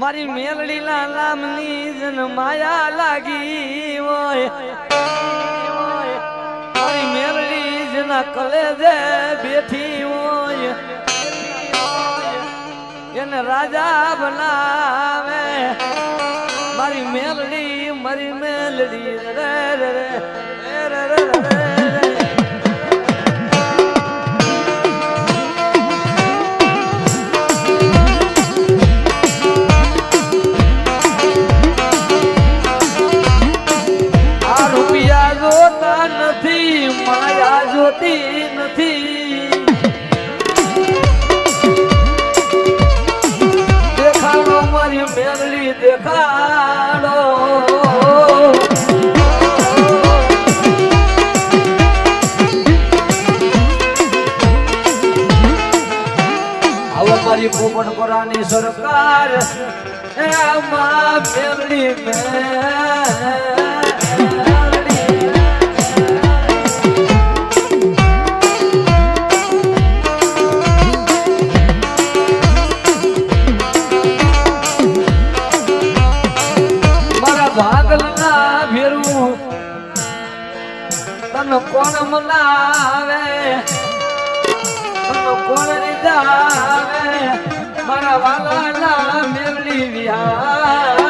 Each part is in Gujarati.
મારી મેલડી ના નામની જન માયા લાગી હોય. મારી મેલડી જના કલેજે બેઠી હોય. એને રાજા બનાવે. મારી મેલડી મારી મેલડી રે રે રે રે રે. જોતી નથી. દેખાડો મારી મેલડી દેખાડો. મારી પોપટ કોરાની સરકાર. એ આમાં મેલડી મેલડી તને કોણ મનાવે? તને કોણ રીઝાવે? મારા વાલાના મેલડી વિહાર.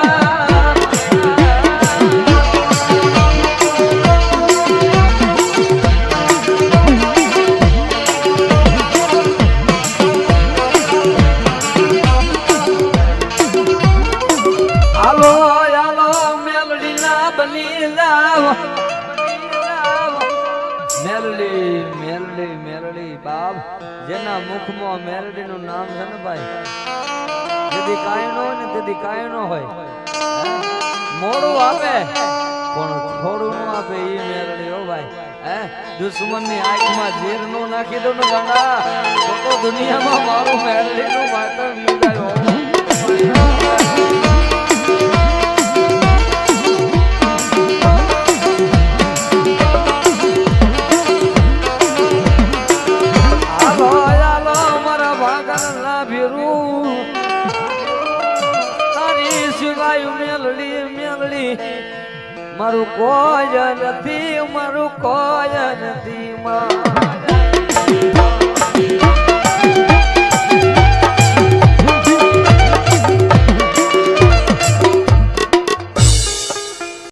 જેના મુખમાં મેલડી નું નામ છે ને ભાઈ? તેથી કાંઈ હોય ને તેથી કાંઈ હોય. મોડું આપે, પણ થોડું ન આપે એ મેલડી હો ભાઈ. હે? દુશ્મનની આંખમાં ઝેરનું નાખી દો ને ગાંડા દુનિયામાં મારું મેલડી નું માત્ર મુકાય સિવાય મેલડી મેલડી. મારું કોઈ નથી મારું કોઈ નથી માં